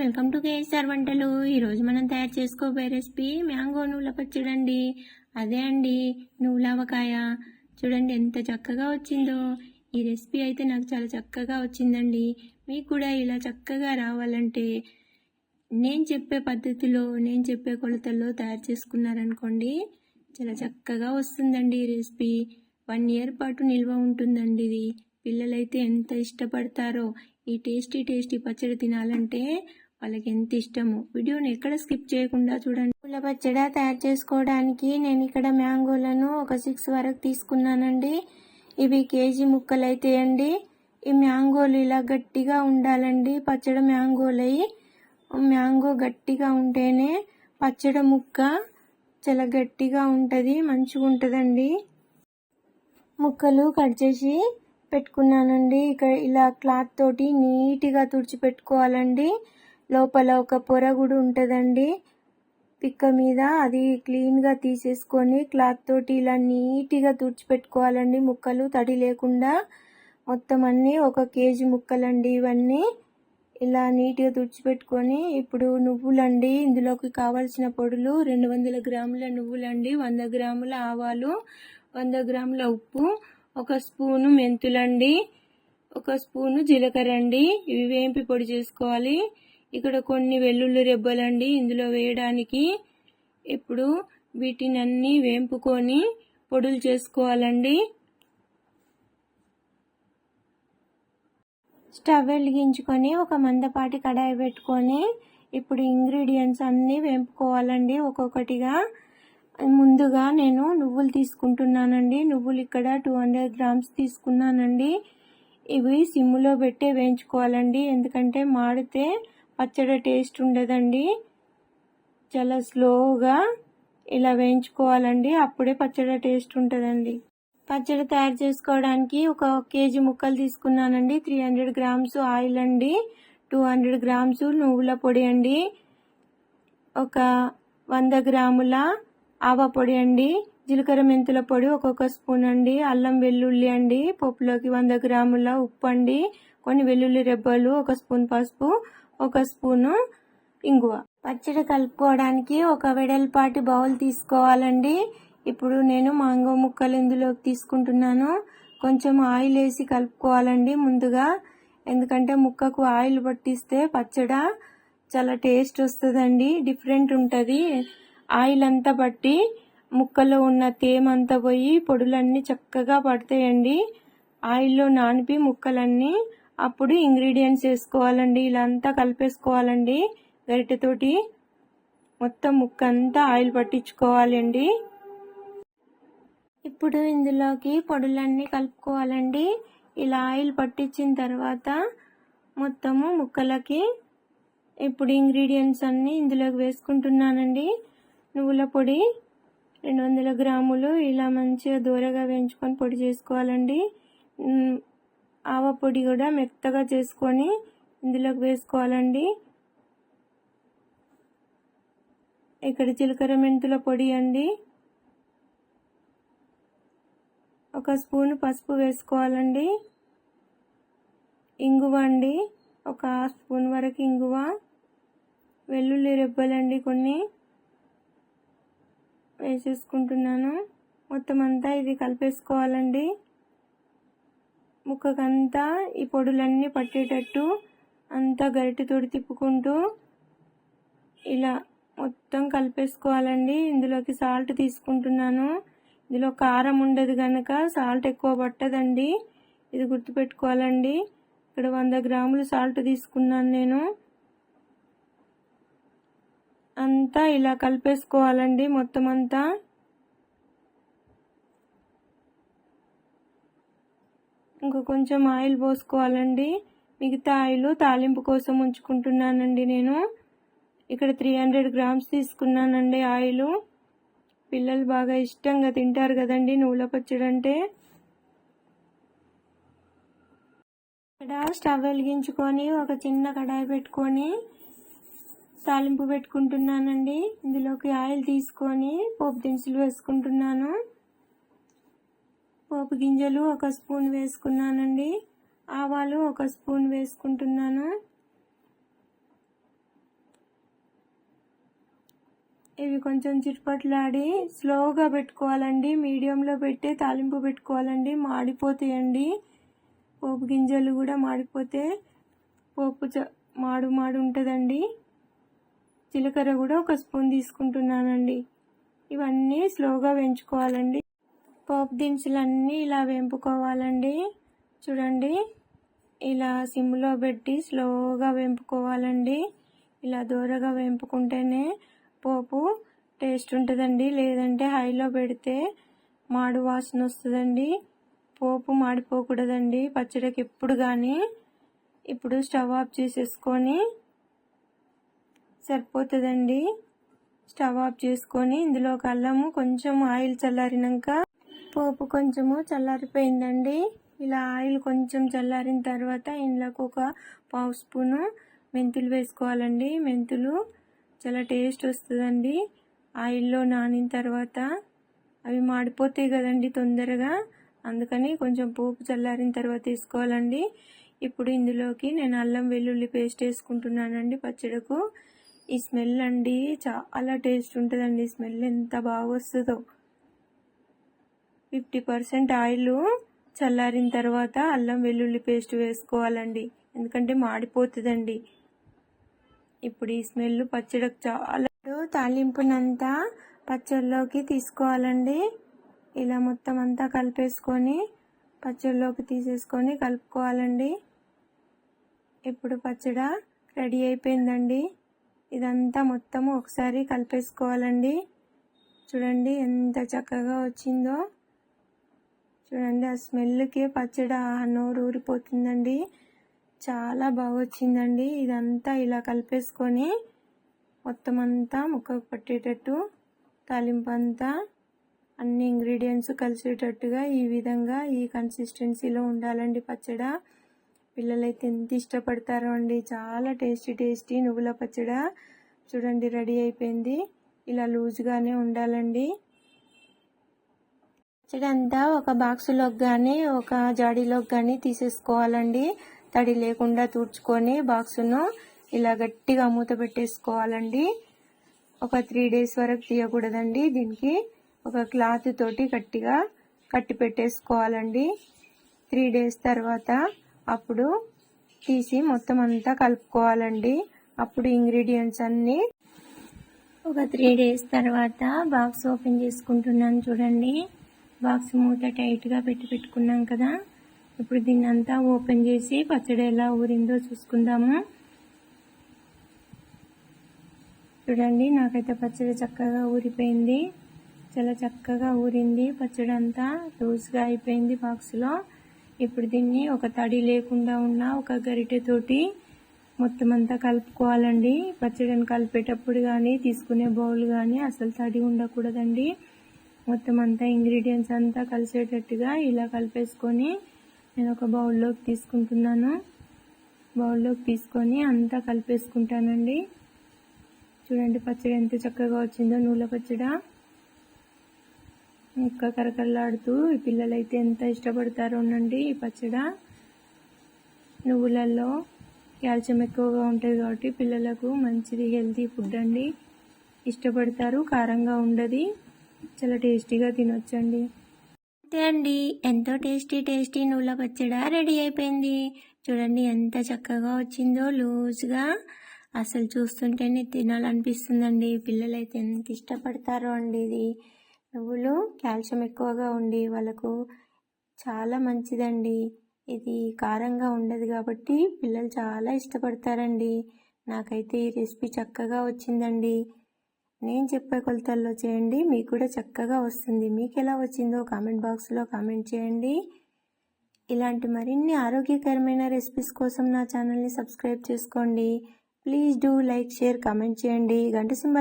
Welcome to KSR వంటలు. ఈరోజు మనం తయారు చేసుకోబోయే రెసిపీ మ్యాంగో నువ్వుల పచ్చడి అండి. అదే అండి నువ్వులవకాయ చూడండి ఎంత చక్కగా వచ్చిందో. ఈ రెసిపీ అయితే నాకు చాలా చక్కగా వచ్చిందండి. మీకు కూడా ఇలా చక్కగా రావాలంటే నేను చెప్పే పద్ధతిలో నేను చెప్పే కొలతల్లో తయారు చేసుకున్నారనుకోండి చాలా చక్కగా వస్తుందండి ఈ రెసిపీ. వన్ ఇయర్ పాటు నిల్వ ఉంటుందండి ఇది. పిల్లలైతే ఎంత ఇష్టపడతారో ఈ టేస్టీ టేస్టీ పచ్చడి తినాలంటే వాళ్ళకి ఎంత ఇష్టమో. వీడియోని ఎక్కడ స్కిప్ చేయకుండా చూడండి. పూల పచ్చడి తయారు చేసుకోవడానికి నేను ఇక్కడ మ్యాంగోలను ఒక సిక్స్ వరకు తీసుకున్నానండి. ఇవి కేజీ ముక్కలు అయితే అండి. ఈ మ్యాంగోలు ఇలా గట్టిగా ఉండాలండి. పచ్చడి మ్యాంగోలు మ్యాంగో గట్టిగా ఉంటేనే పచ్చడి ముక్క చాలా గట్టిగా ఉంటుంది మంచిగా ఉంటుందండి. ముక్కలు కట్ చేసి పెట్టుకున్నానండి. ఇక్కడ ఇలా క్లాత్ తోటి నీట్గా తుడిచి పెట్టుకోవాలండి. లోపల ఒక పొర కూడా ఉంటుందండి. పిక్క మీద అది క్లీన్గా తీసేసుకొని క్లాత్ తోటి ఇలా నీట్గా తుడిచిపెట్టుకోవాలండి. ముక్కలు తడి లేకుండా మొత్తం అన్నీ ఒక కేజీ ముక్కలండి ఇవన్నీ. ఇలా నీట్గా తుడిచిపెట్టుకొని ఇప్పుడు నువ్వులండి. ఇందులోకి కావాల్సిన పొడులు రెండు వందల గ్రాముల నువ్వులండి. వంద గ్రాముల ఆవాలు వంద గ్రాముల ఉప్పు ఒక స్పూను మెంతులండి ఒక స్పూను జీలకర్ర అండి. ఇవి వేంపి పొడి చేసుకోవాలి. ఇక్కడ కొన్ని వెల్లుల్లి రెబ్బలండి ఇందులో వేయడానికి. ఇప్పుడు వీటిని అన్నీ వేంపుకొని పొడులు చేసుకోవాలండి. స్టవ్ వెలిగించుకొని ఒక మందపాటి కడాయి పెట్టుకొని ఇప్పుడు ఇంగ్రీడియంట్స్ అన్నీ వేంపుకోవాలండి ఒక్కొక్కటిగా. ముందుగా నేను నువ్వులు తీసుకుంటున్నానండి. నువ్వులు ఇక్కడ టూ హండ్రెడ్ గ్రామ్స్ తీసుకున్నానండి. ఇవి సిమ్లో పెట్టే వేయించుకోవాలండి. ఎందుకంటే మాడితే పచ్చడి టేస్ట్ ఉండదండి. చాలా స్లోగా ఇలా వేయించుకోవాలండి. అప్పుడే పచ్చడి టేస్ట్ ఉంటుందండి. పచ్చడి తయారు చేసుకోవడానికి ఒక కేజీ ముక్కలు తీసుకున్నానండి. త్రీ హండ్రెడ్ గ్రామ్స్ ఆయిల్ అండి. టూ హండ్రెడ్ గ్రామ్స్ నువ్వుల పొడి అండి. ఒక వంద గ్రాముల ఆవ పొడి అండి. జీలకర్ర మెంతుల పొడి ఒక్కొక్క స్పూన్ అండి. అల్లం వెల్లుల్లి అండి. పప్పులోకి వంద గ్రాముల ఉప్పు అండి. కొన్ని వెల్లుల్లి రెబ్బలు ఒక స్పూన్ పసుపు ఒక స్పూను ఇంగువ. పచ్చడి కలుపుకోవడానికి ఒక వెడల్పాటి బౌల్ తీసుకోవాలండి. ఇప్పుడు నేను మాంగో ముక్కలు ఇందులోకి తీసుకుంటున్నాను. కొంచెం ఆయిల్ వేసి కలుపుకోవాలండి ముందుగా. ఎందుకంటే ముక్కకు ఆయిల్ పట్టిస్తే పచ్చడ చాలా టేస్ట్ వస్తుందండి డిఫరెంట్ ఉంటుంది. ఆయిల్ అంతా పట్టి ముక్కలో ఉన్న తేమంతా పోయి పొడులన్నీ చక్కగా పడతాయండి. ఆయిల్లో నానిపి ముక్కలన్నీ అప్పుడు ఇంగ్రీడియంట్స్ వేసుకోవాలండి ఇలా అంతా కలిపేసుకోవాలండి. గరిటెతోటి మొత్తం ముక్క అంతా ఆయిల్ పట్టించుకోవాలండి. ఇప్పుడు ఇందులోకి పొడులన్నీ కలుపుకోవాలండి. ఇలా ఆయిల్ పట్టించిన తర్వాత మొత్తము ముక్కలకి ఇప్పుడు ఇంగ్రీడియంట్స్ అన్నీ ఇందులోకి వేసుకుంటున్నానండి. నువ్వుల పొడి రెండు వందల గ్రాములు ఇలా మంచిగా దూరగా వేయించుకొని పొడి చేసుకోవాలండి. ఆవ పొడి కూడా మెత్తగా చేసుకొని ఇందులోకి వేసుకోవాలండి. ఇక్కడ జీలకర్ర మెంతుల పొడి అండి. ఒక స్పూన్ పసుపు వేసుకోవాలండి. ఇంగువ అండి. ఒక స్పూన్ వరకు ఇంగువ. వెల్లుల్లి రెబ్బలండి కొన్ని. వేసేసుకుంటున్నాను. మొత్తం అంతా ఇది కలిపేసుకోవాలండి. ముక్కకంతా ఈ పొడులన్నీ పట్టేటట్టు అంతా గరిటెతోటి తిప్పుకుంటూ ఇలా మొత్తం కలిపేసుకోవాలండి. ఇందులోకి సాల్ట్ తీసుకుంటున్నాను. ఇందులో కారం ఉండదు కనుక సాల్ట్ ఎక్కువ పట్టదండి. ఇది గుర్తుపెట్టుకోవాలండి. ఇక్కడ వంద గ్రాములు సాల్ట్ తీసుకున్నాను నేను. అంతా ఇలా కలిపేసుకోవాలండి మొత్తం అంతా. ఇంకా కొంచెం ఆయిల్ పోసుకోవాలండి. మిగతా ఆయిల్ తాలింపు కోసం ఉంచుకుంటున్నానండి నేను. ఇక్కడ త్రీ హండ్రెడ్ గ్రామ్స్ తీసుకున్నానండి ఆయిల్. పిల్లలు బాగా ఇష్టంగా తింటారు కదండి నువ్వుల పచ్చడి అంటే. ఇక్కడ స్టవ్ వెలిగించుకొని ఒక చిన్న కడాయి పెట్టుకొని తాలింపు పెట్టుకుంటున్నానండి. ఇందులోకి ఆయిల్ తీసుకొని పోపు దినుసులు వేసుకుంటున్నాను. పోపు గింజలు ఒక స్పూన్ వేసుకున్నానండి. ఆవాలు ఒక స్పూన్ వేసుకుంటున్నాను. ఇవి కొంచెం చిట్పట్లాడి స్లోగా పెట్టుకోవాలండి. మీడియంలో పెట్టి తాలింపు పెట్టుకోవాలండి. మాడిపోతాయండి. పోపు గింజలు కూడా మాడిపోతే పోపు మాడు మాడు ఉంటుందండి. జీలకర్ర కూడా ఒక స్పూన్ తీసుకుంటున్నానండి. ఇవన్నీ స్లోగా పెంచుకోవాలండి పోపు దినుసులన్నీ ఇలా వేంపుకోవాలండి. చూడండి. ఇలా సిమ్లో పెట్టి స్లోగా వేంపుకోవాలండి. ఇలా దూరగా వేంపుకుంటేనే పోపు టేస్ట్ ఉంటుందండి. లేదంటే హైలో పెడితే మాడు వాసన వస్తుందండి. పోపు మాడిపోకూడదండి. పచ్చడికి ఎప్పుడు కానీ ఇప్పుడు స్టవ్ ఆఫ్ చేసేసుకొని సరిపోతుందండి. స్టవ్ ఆఫ్ చేసుకొని ఇందులో అల్లము కొంచెం ఆయిల్ చల్లారినాక పోపు కొంచెము చల్లారిపోయిందండి. ఇలా ఆయిల్ కొంచెం చల్లారిన తర్వాత ఇందులోకి ఒక పావు స్పూను మెంతులు వేసుకోవాలండి. మెంతులు చాలా టేస్ట్ వస్తుందండి. ఆయిల్లో నానిన తర్వాత అవి మాడిపోతాయి కదండి తొందరగా. అందుకని కొంచెం పోపు చల్లారిన తర్వాత వేసుకోవాలండి. ఇప్పుడు ఇందులోకి నేను అల్లం వెల్లుల్లి పేస్ట్ వేసుకుంటున్నానండి పచ్చడకు. ఈ స్మెల్ అండి చాలా టేస్ట్ ఉంటుందండి. స్మెల్ ఎంత బాగా వస్తుందో. ఫిఫ్టీ పర్సెంట్ ఆయిల్ చల్లారిన తర్వాత అల్లం వెల్లుల్లి పేస్ట్ వేసుకోవాలండి. ఎందుకంటే మాడిపోతుందండి. ఇప్పుడు ఈ స్మెల్ పచ్చడికి చాలా తాలింపునంతా పచ్చడిలోకి తీసుకోవాలండి. ఇలా మొత్తం అంతా కలిపేసుకొని పచ్చడిలోకి తీసేసుకొని కలుపుకోవాలండి. ఇప్పుడు పచ్చడ రెడీ అయిపోయిందండి. ఇదంతా మొత్తం ఒకసారి కలిపేసుకోవాలండి. చూడండి ఎంత చక్కగా వచ్చిందో. చూడండి ఆ స్మెల్కే పచ్చడి నోరు ఊరిపోతుందండి. చాలా బాగా వచ్చిందండి ఇదంతా ఇలా కలిపేసుకొని మొత్తం అంతా ముక్కకు పట్టేటట్టు తాలింపు అంతా అన్ని ఇంగ్రీడియంట్స్ కలిసేటట్టుగా ఈ విధంగా ఈ కన్సిస్టెన్సీలో ఉండాలండి పచ్చడ. పిల్లలైతే ఎంత ఇష్టపడతారో అండి. చాలా టేస్టీ టేస్టీ నువ్వుల పచ్చడ. చూడండి రెడీ అయిపోయింది. ఇలా లూజ్గానే ఉండాలండి. పచ్చడి అంతా ఒక బాక్సులోకి కానీ ఒక జాడీలోకి కానీ తీసేసుకోవాలండి. తడి లేకుండా తుడుచుకొని బాక్సును ఇలా గట్టిగా మూత పెట్టేసుకోవాలండి. ఒక త్రీ డేస్ వరకు తీయకూడదండి. దీనికి ఒక క్లాత్ తోటి గట్టిగా కట్టి పెట్టేసుకోవాలండి. త్రీ డేస్ తర్వాత అప్పుడు తీసి మొత్తం అంతా కలుపుకోవాలండి. అప్పుడు ఇంగ్రీడియంట్స్ అన్నీ ఒక త్రీ డేస్ తర్వాత బాక్స్ ఓపెన్ చేసుకుంటున్నాను చూడండి. బాక్స్ మూత టైట్గా పెట్టి పెట్టుకున్నాం కదా. ఇప్పుడు దీన్ని అంతా ఓపెన్ చేసి పచ్చడి ఎలా ఊరిందో చూసుకుందాము. చూడండి నాకైతే పచ్చడి చక్కగా ఊరిపోయింది. చాలా చక్కగా ఊరింది పచ్చడి అంతా లూజ్గా అయిపోయింది బాక్స్లో. ఇప్పుడు దీన్ని ఒక తడి లేకుండా ఉన్న ఒక గరిటెతోటి మొత్తం అంతా కలుపుకోవాలండి. పచ్చడిని కలిపేటప్పుడు కానీ తీసుకునే బౌల్ కానీ అసలు తడి ఉండకూడదండి. మొత్తం అంతా ఇంగ్రీడియంట్స్ అంతా కలిసేటట్టుగా ఇలా కలిపేసుకొని నేను ఒక బౌల్లోకి తీసుకుంటున్నాను. బౌల్లోకి తీసుకొని అంతా కలిపేసుకుంటానండి. చూడండి పచ్చడి ఎంత చక్కగా వచ్చిందో నూనె పచ్చడ. ఇంకా కరకరలాడుతూ ఈ పిల్లలైతే ఎంత ఇష్టపడతారో ఉండండి ఈ పచ్చడ. నువ్వులలో కాల్షియం ఎక్కువగా ఉంటుంది కాబట్టి పిల్లలకు మంచిది హెల్తీ ఫుడ్ అండి. ఇష్టపడతారు కారంగా ఉండదు. చాలా టేస్టీగా తినొచ్చండి. అంతే అండి. ఎంతో టేస్టీ టేస్టీ నువ్వుల పచ్చడి రెడీ అయిపోయింది. చూడండి ఎంత చక్కగా వచ్చిందో లూజ్గా. అసలు చూస్తుంటేనే తినాలనిపిస్తుందండి. పిల్లలైతే ఎంత ఇష్టపడతారో అండి ఇది. నువ్వులు కాల్షియం ఎక్కువగా ఉండి వాళ్ళకు చాలా మంచిదండి. ఇది కారంగా ఉండదు కాబట్టి పిల్లలు చాలా ఇష్టపడతారండి. నాకైతే ఈ రెసిపీ చక్కగా వచ్చిందండి. నేను చెప్పే కొలతల్లో చేయండి మీకు కూడా చక్కగా వస్తుంది. మీకు ఎలా వచ్చిందో కామెంట్ బాక్స్లో కామెంట్ చేయండి. ఇలాంటి మరిన్ని ఆరోగ్యకరమైన రెసిపీస్ కోసం నా ఛానల్ని సబ్స్క్రైబ్ చేసుకోండి. Please do like share comment చేయండి. గంట సింబల్